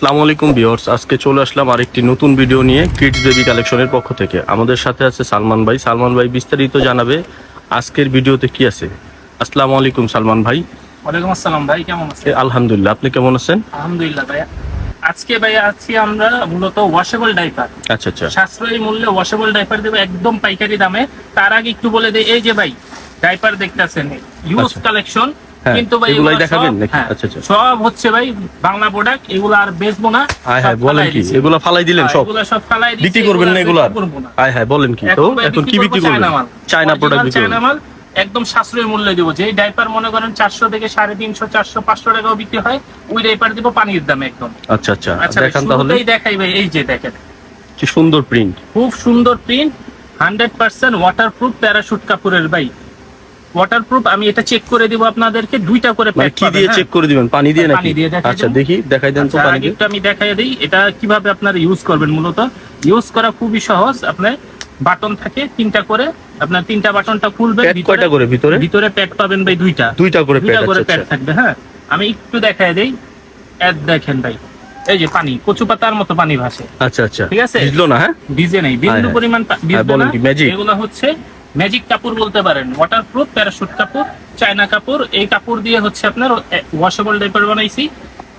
আসসালামু আলাইকুম ভিউয়ার্স আজকে চলে আসলাম আরেকটি নতুন ভিডিও নিয়ে কিডস বেবি কালেকশনের পক্ষ থেকে। আমাদের সাথে আছে সালমান ভাই। সালমান ভাই বিস্তারিত জানাবে আজকের ভিডিওতে কি আছে। আসসালামু আলাইকুম সালমান ভাই। ওয়ালাইকুম আসসালাম ভাই কেমন আছেন? আলহামদুলিল্লাহ আপনি কেমন আছেন? আলহামদুলিল্লাহ ভাই আজকে ভাই আছি আমরা মূলত ওয়াশেবল ডাইপার আচ্ছা আচ্ছা। সাশ্রয়ী মূল্যে ওয়াশেবল ডাইপার দেবো একদম পাইকারি দামে। তার আগে একটু বলে দেই এই যে ভাই ডাইপার দেখতেছেন ইউজ আচ্ছা। কালেকশন হ্যাঁ, কিন্তু ভাই এগুলাই দেখাবেন সব- নাকি? হ্যাঁ, আচ্ছা, আচ্ছা। সব হচ্ছে ভাই বাংলা প্রোডাক্ট এগুলো আর বেচবো না হায় হায় বলেন কি। এগুলো ফালাই দিলেন হ্যাঁ, সব? এগুলা সব ফালাই দিছি, বিক্রি করবেন না এগুলো। হায় হায় বলেন কি? তো এখন কি বিক্রি করবেন? চায়না প্রোডাক্ট বিক্রি চায়না মাল একদম সাশ্রয়ী মূল্যে দেবো। যে ডাইপার মনে করেন চারশো থেকে সাড়ে তিনশো চারশো পাঁচশো টাকাও বিক্রি হয় ওই ডাইপার দিব পানির দামে একদম। আচ্ছা আচ্ছা। আচ্ছা দেখান তাহলে। শুরুতেই দেখাই ভাই এই যে দেখেন। কি সুন্দর প্রিন্ট খুব সুন্দর print hundred percent waterproof parachute কাপড়ের ভাই। ওয়াটারপ্রুফ আমি এটা চেক করে দিব আপনাদেরকে দুইটা করে মানে প্যাক কি দিয়ে চেক করে দিবেন? পানি দিয়ে নাকি? আচ্ছা দেখি দেখাই দেন তো আচ্ছা, পানি দিয়ে আমি দেখাই দিই এটা কীভাবে আপনারা ইউজ করবেন মূলত? ইউজ করা খুবই সহজ আপনার বাটন থাকে তিনটা করে আপনার তিনটা বাটনটা ভিতরে- কয়টা করে? ভিতরে? ভিতরে প্যাড পাবেন ভাই দুইটা। দুইটা করে প্যাড করে আচ্ছা প্যাড আচ্ছা। থাকবে হ্যাঁ? আমি একটু দেখাই দেই অ্যাড দেখেন ভাই। এই যে পানি কচু পাতার মতো পানি ভাসে। আচ্ছা আচ্ছা। ঠিক আছে? বুঝলো না হ্যাঁ? ভিজে নেই বিন্দু হ্যাঁ। পরিমাণ হ্যাঁ, বলেন না। এগুলো হচ্ছে ম্যাজিক কাপড় বলতে পারেন। ওয়াটারপ্রুফ প্যারাশুট কাপড় চায়না কাপড় এই কাপড় দিয়ে হচ্ছে আপনার ওয়াশেবল ডাইপার বানাইছি।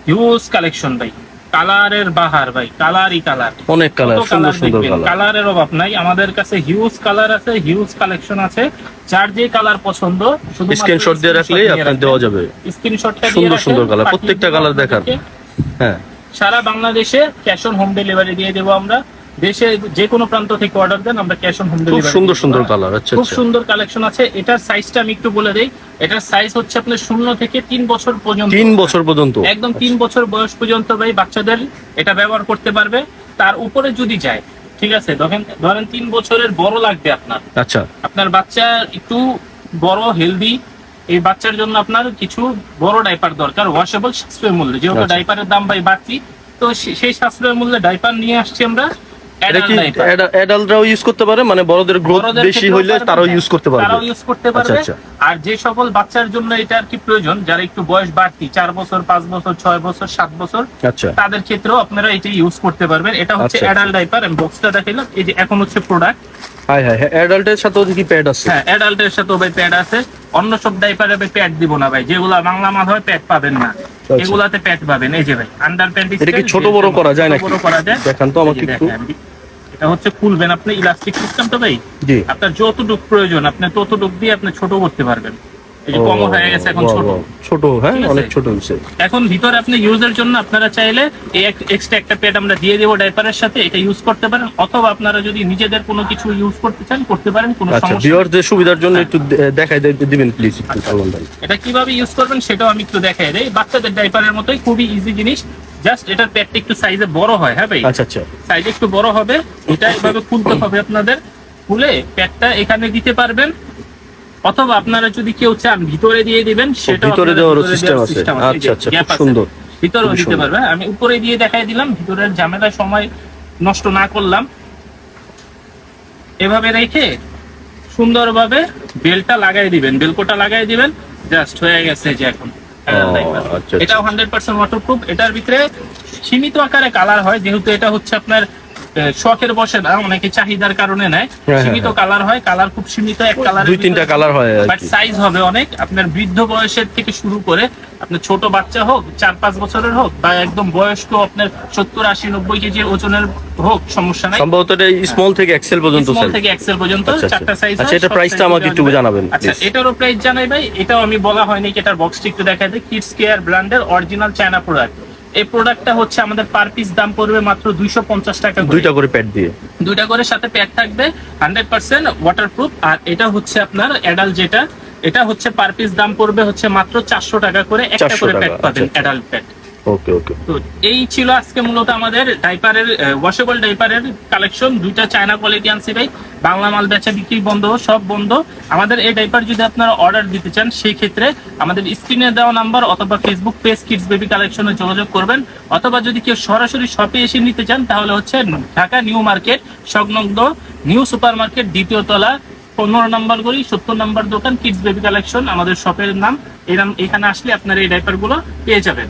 হিউজ কালেকশন ভাই। কালারের বাহার ভাই কালারই কালার অনেক কালার সুন্দর সুন্দর কালার কালারের অভাব নাই। আমাদের কাছে হিউজ কালার আছে হিউজ কালেকশন আছে। যার যে কালার পছন্দ শুধু স্ক্রিনশট দিয়ে রাখলেই আপনার দেওয়া যাবে। স্ক্রিনশটটা সুন্দর সুন্দর colour, প্রত্যেকটা কালার দেখান। হ্যাঁ। সারা বাংলাদেশে ক্যাশ অন হোম ডেলিভারি দিয়ে দেবো আমরা। দেশে যে কোনো প্রান্ত থেকে অর্ডার দেন আমরা ক্যাশ অন হোম খুব ডেলিভারি সুন্দর সুন্দর কালার আচ্ছা খুব আচ্ছা। সুন্দর কালেকশন আছে। এটার সাইজটা আমি একটু বলে দেই। এটার সাইজ হচ্ছে আপনার শূন্য থেকে তিন বছর পর্যন্ত। তিন বছর পর্যন্ত। একদম তিন বছর বয়স পর্যন্ত ভাই বাচ্চাদের এটা ব্যবহার করতে পারবে। তার উপরে যদি যায় ঠিক আছে ধরেন ধরেন তিন বছরের বড় লাগবে আপনার। আচ্ছা। আপনার বাচ্চা একটু বড় হেলদি এই বাচ্চার জন্য আপনার কিছু বড় ডাইপার দরকার ওয়াশেবল সাশ্রয় মূল্যে। যেহেতু আচ্ছা। ডাইপারের দাম ভাই বাড়তি তো সেই সাশ্রয় মূল্যে ডাইপার নিয়ে আসছি আমরা। অ্যাডাল্টরাও ইউজ করতে পারে? মানে বড়দের গ্রোথ বেশি হইলে তারাও হ্যাঁ, ইউজ করতে পারবে। তারাও ইউজ করতে পারবে। আচ্ছা, আর যে সকল বাচ্চার জন্য এটা আর কি প্রয়োজন যারা একটু বয়স বাড়তি চার বছর পাঁচ বছর ছয় বছর সাত বছর আচ্ছা। তাদের ক্ষেত্রেও আপনারা এটা ইউজ করতে পারবেন। এটা হচ্ছে আচ্ছা। অ্যাডাল্ট ডাইপার আমি বক্সটা দেখাইলাম। এই যে এখন হচ্ছে প্রোডাক্ট হাই অ্যাডাল্টের সাথেও কি প্যাড আছে। হ্যাঁ অ্যাডাল্টের সাথে ভাই প্যাড আছে। অন্য সব ডাইপারে ভাই প্যাড দিব না ভাই। যেগুলা বাংলা হয় প্যাড পাবেন না। এগুলাতে প্যাড পাবেন। এই যে ভাই আন্ডার প্যান্ট আচ্ছা। এটা কি ছোট বড় করা যায় নাকি? বড় করা যায়। দেখান তো আমাকে একটু। এটা হচ্ছে খুলবেন আপনি ইলাস্টিক সিস্টেম তো ভাই। জি। আপনার যতটুক প্রয়োজন আপনি ততটুক দিয়ে আপনি ছোট করতে পারবেন। এই যে কম হয়ে গেছে এখন ছোট। ছোট হ্যাঁ অনেক ছোট হয়েছে। এখন ভিতরে আপনি ইউজের জন্য আপনারা চাইলে এই এক্সট্রা একটা প্যাড আমরা দিয়ে দেবো ডাইপারের সাথে এটা ইউজ করতে পারেন। অথবা আপনারা যদি নিজেদের কোনো কিছু ইউজ করতে চান করতে পারেন কোনো আচ্ছা সমস্যা। ভিউয়ারদের সুবিধার জন্য একটু দেখাই দিবেন প্লিজ একটু এটা কীভাবে ইউজ করবেন সেটাও আমি একটু দেখাই দেই। বাচ্চাদের ডাইপারের মতোই খুবই ইজি জিনিস। জাস্ট এটার প্যাডটা একটু সাইজে বড় হয় হ্যাঁ ভাই? আচ্ছা আচ্ছা। সাইজ একটু বড় হবে এটা এভাবে খুলতে হবে আপনাদের। খুলে প্যাডটা এখানে দিতে পারবেন। অথবা আপনারা যদি কেউ চান ভিতরে দিয়ে দিবেন সেটা ভিতরে দেওয়ারও system আছে। আচ্ছা, আচ্ছা, খুব সুন্দর। খুবই দিতে পারবে আমি উপরে দিয়ে দেখাই দিলাম ভিতরের ঝামেলা সময় নষ্ট না করলাম। এভাবে রেখে সুন্দরভাবে বেলটা লাগাই দিবেন বেলকোটা লাগাই দিবেন। জাস্ট হয়ে গেছে যে এখন। এটাও হান্ড্রেড পার্সেন্ট ওয়াটারপ্রুফ এটার ভিতরে সীমিত আকারে কালার হয় যেহেতু এটা হচ্ছে আপনার শখের বসে না অনেকে চাহিদার কারণে নেয়। হ্যাঁ, সীমিত হ্যাঁ। কালার হয় কালার খুব সীমিত এক কালার দুই তিনটা কালার হয় বাট সাইজ হবে অনেক। আপনার বৃদ্ধ বয়সের থেকে শুরু করে আপনার ছোট বাচ্চা হোক চার পাঁচ বছরের হোক বা একদম বয়স্ক আপনার সত্তর আশি নব্বই কেজির ওজনের হোক সমস্যা নাই। সম্ভবত এটা স্মল থেকে এক্সেল পর্যন্ত স্মল থেকে এক্সেল পর্যন্ত আচ্ছা, আচ্ছা। চারটা সাইজ আচ্ছা, এটার price টা আমাকে একটু জানাবেন, আচ্ছা। এটারও প্রাইস জানাই ভাই এটাও আমি বলা হয়নি এটার বক্সটি একটু দেখাই দিই। কিডস কেয়ার ব্র্যান্ডের অরিজিনাল চায়না প্রোডাক্ট এই প্রোডাক্টটা হচ্ছে আমাদের পার পিস দাম পড়বে মাত্র দুইশো পঞ্চাশ টাকা করে। দুইটা করে প্যাড দিয়ে দুইটা করে সাথে প্যাড থাকবে হান্ড্রেড পার্সেন্ট ওয়াটারপ্রুফ আর এটা হচ্ছে আপনার অ্যাডাল্ট যেটা এটা হচ্ছে পার পিস দাম পড়বে হচ্ছে মাত্র চারশো টাকা করে একটা করে প্যাড পাবেন আচ্ছা, আচ্ছা। অ্যাডাল্ট প্যাড ওকে ওকে তো এই ছিল আজকে মূলত আমাদের ডাইপারের ওয়াশেবল ডাইপারের কালেকশন দুইটা চায়না কোয়ালিটি আনছি ভাই। বাংলা মাল বেচা বিক্রি বন্ধ, সব বন্ধ। আমাদের এই ডাইপার যদি আপনারা অর্ডার দিতে চান সেই ক্ষেত্রে আমাদের স্ক্রিনে দেওয়া নাম্বার অথবা ফেসবুক পেজ কিডস বেবি কালেকশনে যোগাযোগ করবেন। অথবা যদি কেউ সরাসরি শপে এসে নিতে চান, তাহলে হচ্ছে ঢাকা নিউ মার্কেট, সংলগ্ন নিউ সুপার মার্কেট দ্বিতীয় তলা, পনেরো নম্বর গলি, সত্তর নম্বর দোকান কিডস বেবি কালেকশন আমাদের শপের নাম। এই নাম এখানে আসলে আপনারা এই ডাইপারগুলো পেয়ে যাবেন।